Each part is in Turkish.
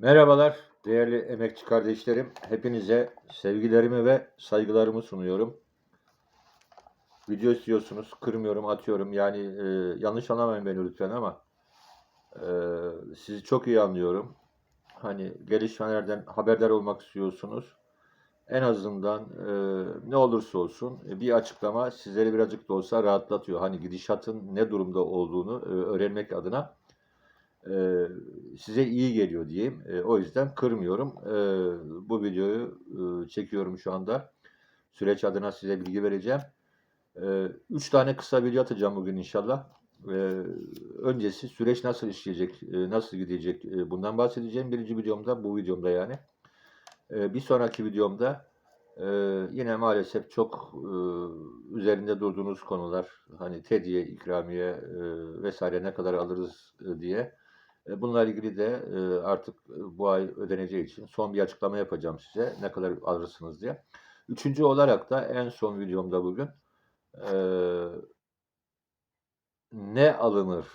Merhabalar değerli emekçi kardeşlerim. Hepinize sevgilerimi ve saygılarımı sunuyorum. Video istiyorsunuz, kırmıyorum, atıyorum. Yani e, yanlış anlamayın beni lütfen ama e, sizi çok iyi anlıyorum. Hani gelişmelerden haberdar olmak istiyorsunuz. En azından e, ne olursa olsun e, bir açıklama sizleri birazcık da olsa rahatlatıyor. Hani gidişatın ne durumda olduğunu e, öğrenmek adına e, size iyi geliyor diyeyim. E, o yüzden kırmıyorum. E, bu videoyu e, çekiyorum şu anda. Süreç adına size bilgi vereceğim. E, üç tane kısa video atacağım bugün inşallah. E, öncesi süreç nasıl işleyecek, e, nasıl gidecek e, bundan bahsedeceğim. Birinci videomda, bu videomda yani. E, bir sonraki videomda e, yine maalesef çok e, üzerinde durduğunuz konular, hani tediye, ikramiye e, vesaire ne kadar alırız e, diye Bununla ilgili de e, artık e, bu ay ödeneceği için son bir açıklama yapacağım size ne kadar alırsınız diye. Üçüncü olarak da en son videomda bugün e, ne alınır,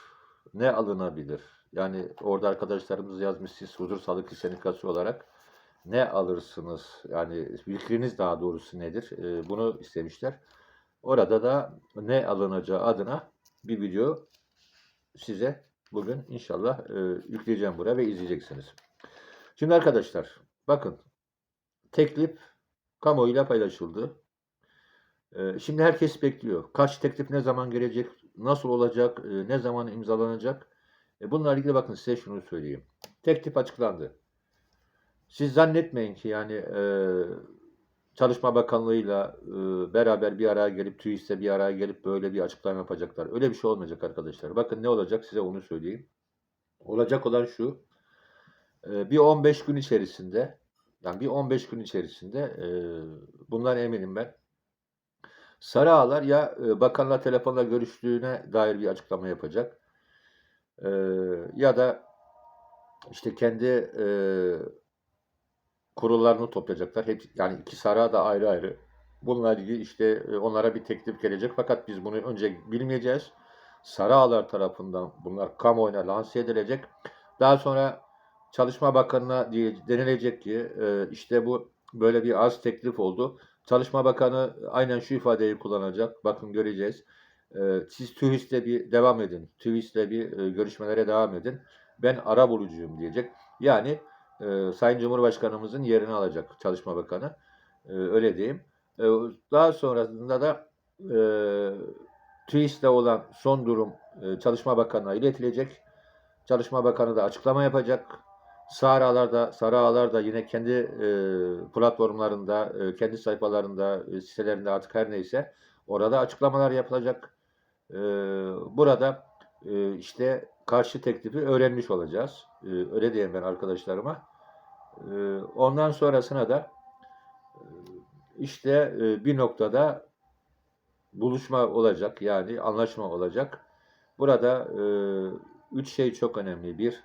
ne alınabilir? Yani orada arkadaşlarımız yazmış siz huzur sağlık sendikası olarak ne alırsınız? Yani fikriniz daha doğrusu nedir? E, bunu istemişler. Orada da ne alınacağı adına bir video size bugün inşallah e, yükleyeceğim buraya ve izleyeceksiniz. Şimdi arkadaşlar bakın teklif kamuoyuyla paylaşıldı. E, şimdi herkes bekliyor. Kaç teklif ne zaman gelecek, nasıl olacak, e, ne zaman imzalanacak? E, bununla ilgili bakın size şunu söyleyeyim. Teklif açıklandı. Siz zannetmeyin ki yani e, Çalışma Bakanlığı'yla e, beraber bir araya gelip TÜİS'le bir araya gelip böyle bir açıklama yapacaklar. Öyle bir şey olmayacak arkadaşlar. Bakın ne olacak size onu söyleyeyim. Olacak olan şu. e, bir 15 gün içerisinde yani bir 15 gün içerisinde e, bundan eminim ben. Sarı Ağlar ya e, bakanla telefonla görüştüğüne dair bir açıklama yapacak. E, ya da işte kendi e, kurullarını toplayacaklar. Hep, yani iki sarığa da ayrı ayrı. Bununla ilgili işte e, onlara bir teklif gelecek. Fakat biz bunu önce bilmeyeceğiz. Sarı ağlar tarafından bunlar kamuoyuna lanse edilecek. Daha sonra Çalışma Bakanı'na denilecek ki e, işte bu böyle bir az teklif oldu. Çalışma Bakanı aynen şu ifadeyi kullanacak. Bakın göreceğiz. E, siz TÜİS'le bir devam edin. TÜİS'le bir görüşmelere devam edin. Ben ara bulucuyum diyecek. Yani e, Sayın Cumhurbaşkanımızın yerini alacak Çalışma Bakanı. E, öyle diyeyim. E, daha sonrasında da e, TÜİS'le olan son durum e, Çalışma Bakanı'na iletilecek. Çalışma Bakanı da açıklama yapacak. Sarı Ağlar'da, Sarı Ağlar yine kendi e, platformlarında, e, kendi sayfalarında, e, sitelerinde artık her neyse orada açıklamalar yapılacak. E, burada e, işte karşı teklifi öğrenmiş olacağız. E, öyle diyeyim ben arkadaşlarıma. Ee, ondan sonrasına da e, işte e, bir noktada buluşma olacak yani anlaşma olacak. Burada e, üç şey çok önemli. Bir,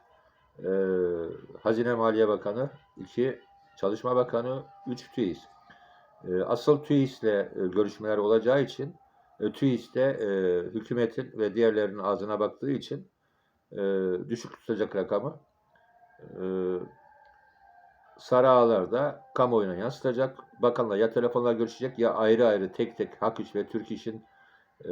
Hazine Maliye Bakanı. iki Çalışma Bakanı. Üç, TÜİS. Asıl TÜİS'le görüşmeler olacağı için TÜİS de hükümetin ve diğerlerinin ağzına baktığı için düşük tutacak rakamı Sarı Ağlar'da kamuoyuna yansıtacak. Bakanla ya telefonla görüşecek ya ayrı ayrı tek tek Hak ve Türk İş'in e,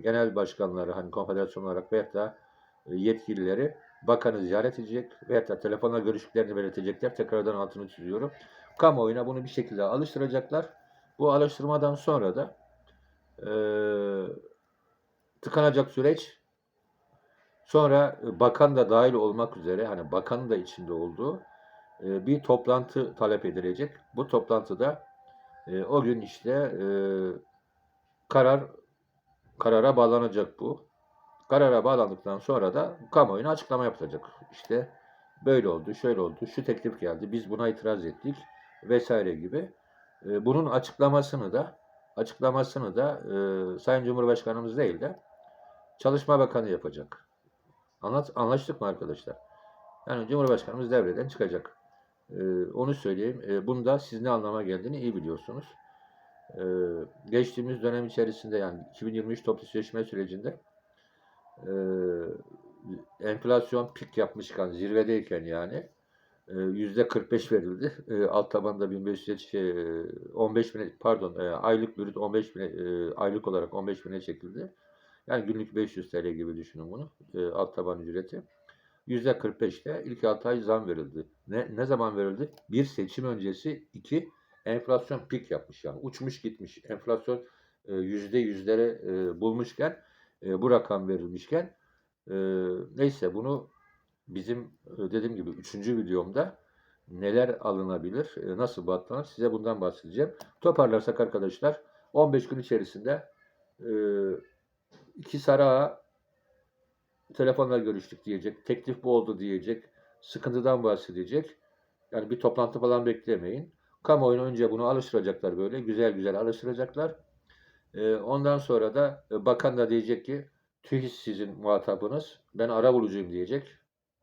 genel başkanları hani konfederasyon olarak veyahut da e, yetkilileri bakanı ziyaret edecek veyahut da telefonla görüştüklerini belirtecekler. Tekrardan altını çiziyorum. Kamuoyuna bunu bir şekilde alıştıracaklar. Bu alıştırmadan sonra da e, tıkanacak süreç sonra bakan da dahil olmak üzere hani bakanın da içinde olduğu e, bir toplantı talep edilecek. Bu toplantıda e, o gün işte e, karar karara bağlanacak bu. Karara bağlandıktan sonra da kamuoyuna açıklama yapılacak. İşte böyle oldu, şöyle oldu, şu teklif geldi, biz buna itiraz ettik vesaire gibi. bunun açıklamasını da açıklamasını da Sayın Cumhurbaşkanımız değil de Çalışma Bakanı yapacak. Anlat, anlaştık mı arkadaşlar? Yani Cumhurbaşkanımız devreden çıkacak. Ee, onu söyleyeyim. Ee, bunda siz ne anlama geldiğini iyi biliyorsunuz. Ee, geçtiğimiz dönem içerisinde yani 2023 toplu sözleşme sürecinde e, enflasyon pik yapmışken, zirvedeyken yani e, yüzde 45 verildi. E, alt tabanda 1500 şey, e, 15 bine, pardon e, aylık bürüt 15 bine, e, aylık olarak 15 bine çekildi. Yani günlük 500 TL gibi düşünün bunu. E, alt taban ücreti. Yüzde 45'te ilk 6 ay zam verildi. Ne, ne zaman verildi? Bir seçim öncesi, iki enflasyon pik yapmış yani. Uçmuş gitmiş. Enflasyon e, yüzde yüzlere e, bulmuşken e, bu rakam verilmişken e, neyse bunu bizim e, dediğim gibi üçüncü videomda neler alınabilir, e, nasıl batlanır size bundan bahsedeceğim. Toparlarsak arkadaşlar 15 gün içerisinde e, iki sarı ağa telefonla görüştük diyecek, teklif bu oldu diyecek, sıkıntıdan bahsedecek. Yani bir toplantı falan beklemeyin. Kamuoyuna önce bunu alıştıracaklar böyle, güzel güzel alıştıracaklar. E, ondan sonra da e, bakan da diyecek ki TÜİS sizin muhatabınız, ben ara bulucuyum diyecek.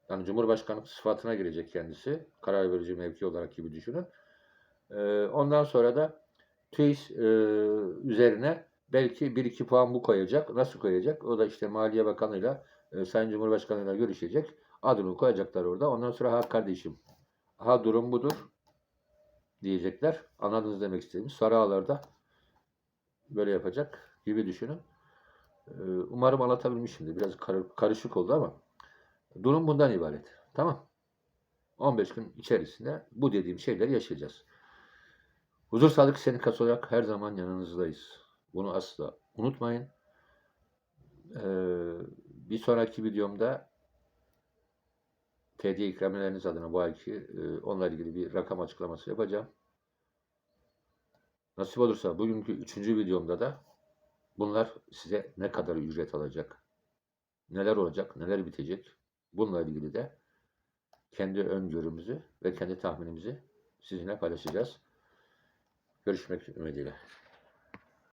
Yani Cumhurbaşkanı sıfatına girecek kendisi. Karar verici mevki olarak gibi düşünün. Ee, ondan sonra da TÜİS e, üzerine belki 1-2 puan bu koyacak. Nasıl koyacak? O da işte Maliye Bakanı'yla e, Sayın Cumhurbaşkanı'yla görüşecek. Adını koyacaklar orada. Ondan sonra ha kardeşim ha durum budur diyecekler. Anladınız demek istediğimiz. Sarı ağlarda böyle yapacak gibi düşünün. Ee, umarım anlatabilmişimdir. Biraz kar- karışık oldu ama Durum bundan ibaret. Tamam. 15 gün içerisinde bu dediğim şeyleri yaşayacağız. Huzur Sağlık Sendikası olarak her zaman yanınızdayız. Bunu asla unutmayın. Ee, bir sonraki videomda TD ikramiyeleriniz adına bu ayki e, onunla ilgili bir rakam açıklaması yapacağım. Nasip olursa bugünkü üçüncü videomda da bunlar size ne kadar ücret alacak, neler olacak, neler bitecek Bununla ilgili de kendi öngörümüzü ve kendi tahminimizi sizinle paylaşacağız. Görüşmek ümidiyle.